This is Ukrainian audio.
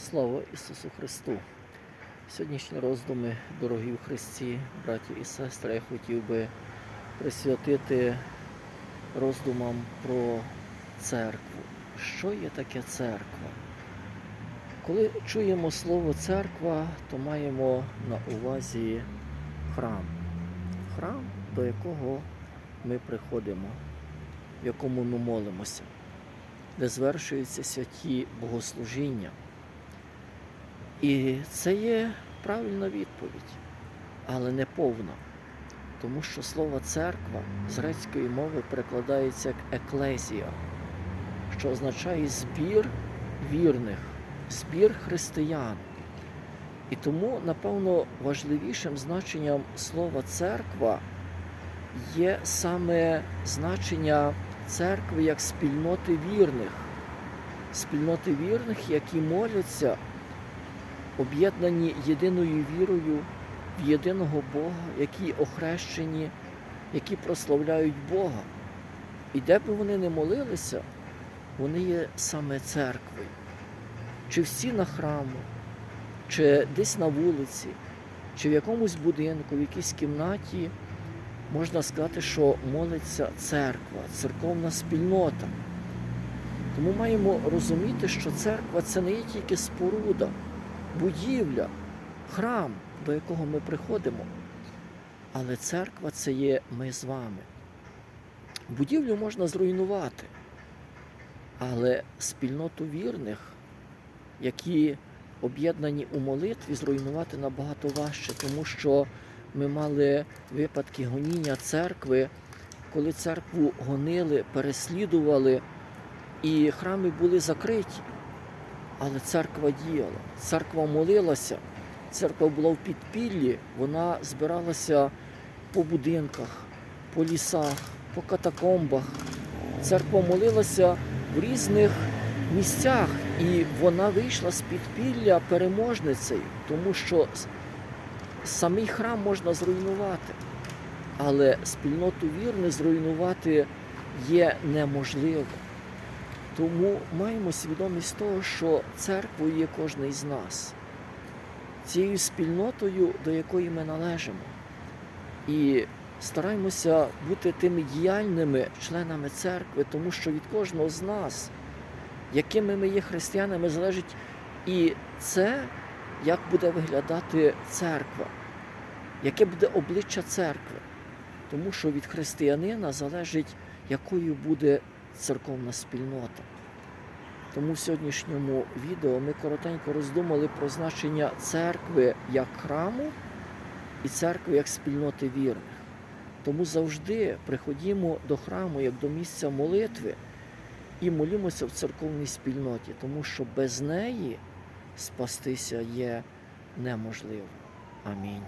Слава Ісусу Христу! Сьогоднішні роздуми, дорогі в Христі, браті і сестри, я хотів би присвятити роздумам про церкву. Що є таке церква? Коли чуємо слово церква, то маємо на увазі храм. Храм, до якого ми приходимо, в якому ми молимося, де звершуються святі богослужіння. І це є правильна відповідь, але не повна. Тому що слово церква з грецької мови перекладається як еклезія, що означає збір вірних, збір християн. І тому, напевно, важливішим значенням слова церква є саме значення церкви як спільноти вірних, спільноти вірних, які моляться об'єднані єдиною вірою в єдиного Бога, які охрещені, які прославляють Бога. І де б вони не молилися, вони є саме церквою. Чи в стінах храму, чи десь на вулиці, чи в якомусь будинку, в якійсь кімнаті, можна сказати, що молиться церква, церковна спільнота. Тому маємо розуміти, що церква це не є тільки споруда будівля, храм, до якого ми приходимо. Але церква це є ми з вами. Будівлю можна зруйнувати, але спільноту вірних, які об'єднані у молитві, зруйнувати набагато важче, тому що ми мали випадки гоніння церкви, коли церкву гонили, переслідували, і храми були закриті. Але церква діяла, церква молилася, церква була в підпіллі, вона збиралася по будинках, по лісах, по катакомбах. Церква молилася в різних місцях, і вона вийшла з підпілля переможницею, тому що самий храм можна зруйнувати, але спільноту вірних зруйнувати є неможливо. Тому маємо свідомість того, що церквою є кожен із нас, цією спільнотою, до якої ми належимо. І стараємося бути тими діяльними членами церкви, тому що від кожного з нас, якими ми є християнами, залежить і це, як буде виглядати церква, яке буде обличчя церкви. Тому що від християнина залежить, якою буде церковна спільнота. Тому в сьогоднішньому відео ми коротенько роздумали про значення церкви як храму і церкви як спільноти вірних. Тому завжди приходімо до храму як до місця молитви і молімося в церковній спільноті, тому що без неї спастися є неможливо. Амінь.